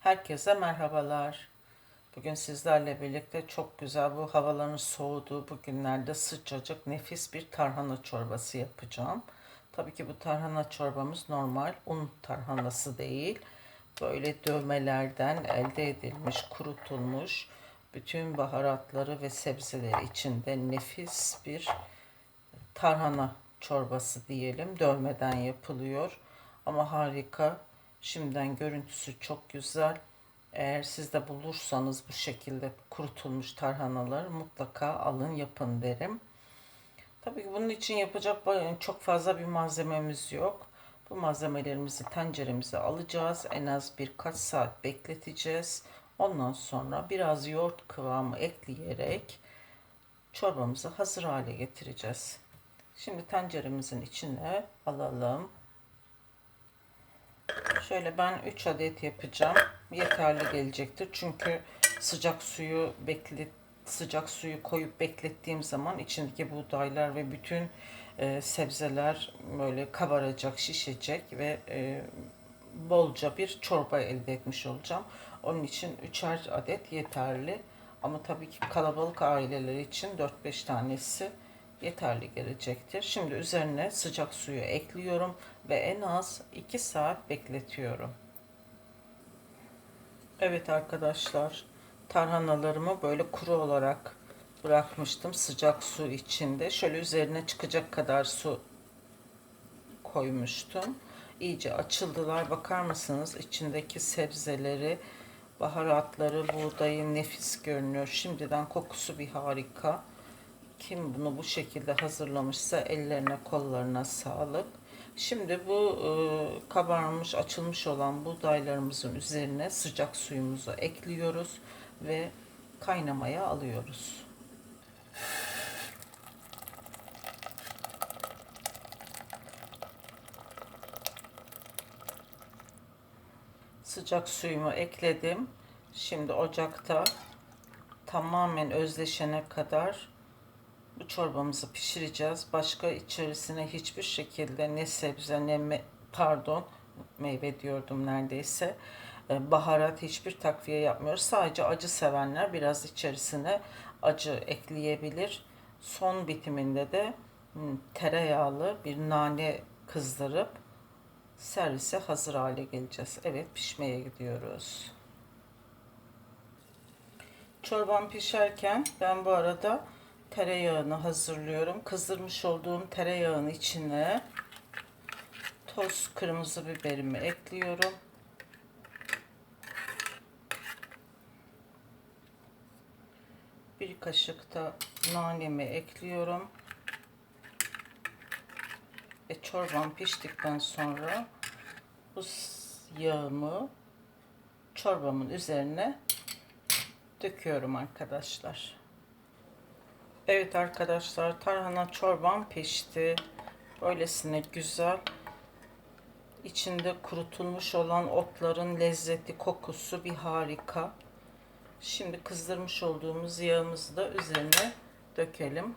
Herkese merhabalar. Bugün sizlerle birlikte çok güzel bu havaların soğuduğu bu günlerde sıcacık nefis bir tarhana çorbası yapacağım. Tabii ki bu tarhana çorbamız normal un tarhanası değil. Böyle dövmelerden elde edilmiş, kurutulmuş bütün baharatları ve sebzeleri içinde nefis bir tarhana çorbası diyelim. Dövmeden yapılıyor ama harika. Şimdiden görüntüsü çok güzel. Eğer siz de bulursanız bu şekilde kurutulmuş tarhanaları mutlaka alın yapın derim. Tabii ki bunun için yapacak çok fazla bir malzememiz yok. Bu malzemelerimizi tenceremize alacağız. En az birkaç saat bekleteceğiz. Ondan sonra biraz yoğurt kıvamı ekleyerek çorbamızı hazır hale getireceğiz. Şimdi tenceremizin içine alalım. Şöyle ben 3 adet yapacağım. Yeterli gelecektir. Çünkü sıcak suyu beklet sıcak suyu koyup beklettiğim zaman içindeki buğdaylar ve bütün e, sebzeler böyle kabaracak, şişecek ve e, bolca bir çorba elde etmiş olacağım. Onun için 3'er adet yeterli. Ama tabii ki kalabalık aileler için 4-5 tanesi yeterli gelecektir. Şimdi üzerine sıcak suyu ekliyorum ve en az 2 saat bekletiyorum. Evet arkadaşlar, tarhanalarımı böyle kuru olarak bırakmıştım sıcak su içinde. Şöyle üzerine çıkacak kadar su koymuştum. İyice açıldılar. Bakar mısınız içindeki sebzeleri, baharatları, buğdayı nefis görünüyor. Şimdiden kokusu bir harika. Kim bunu bu şekilde hazırlamışsa ellerine kollarına sağlık. Şimdi bu e, kabarmış açılmış olan buğdaylarımızın üzerine sıcak suyumuzu ekliyoruz ve kaynamaya alıyoruz. Sıcak suyumu ekledim. Şimdi ocakta tamamen özleşene kadar bu çorbamızı pişireceğiz. Başka içerisine hiçbir şekilde ne sebze ne me pardon meyve diyordum neredeyse e, baharat hiçbir takviye yapmıyoruz. Sadece acı sevenler biraz içerisine acı ekleyebilir. Son bitiminde de tereyağlı bir nane kızdırıp servise hazır hale geleceğiz. Evet pişmeye gidiyoruz. Çorbam pişerken ben bu arada tereyağını hazırlıyorum. Kızdırmış olduğum tereyağın içine toz kırmızı biberimi ekliyorum. Bir kaşık da nanemi ekliyorum. Ve çorbam piştikten sonra bu yağımı çorbamın üzerine döküyorum arkadaşlar. Evet arkadaşlar tarhana çorbam pişti. Böylesine güzel. İçinde kurutulmuş olan otların lezzeti, kokusu bir harika. Şimdi kızdırmış olduğumuz yağımızı da üzerine dökelim.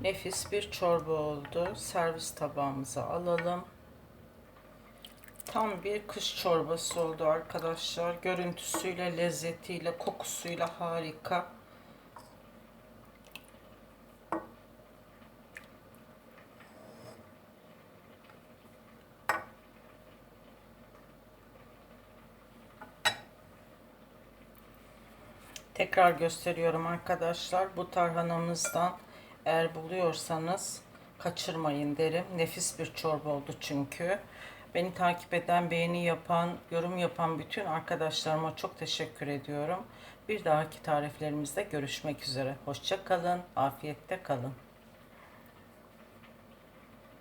Nefis bir çorba oldu. Servis tabağımıza alalım. Tam bir kış çorbası oldu arkadaşlar. Görüntüsüyle, lezzetiyle, kokusuyla harika. Tekrar gösteriyorum arkadaşlar. Bu tarhanamızdan eğer buluyorsanız kaçırmayın derim. Nefis bir çorba oldu çünkü. Beni takip eden, beğeni yapan, yorum yapan bütün arkadaşlarıma çok teşekkür ediyorum. Bir dahaki tariflerimizde görüşmek üzere. Hoşça kalın, afiyette kalın.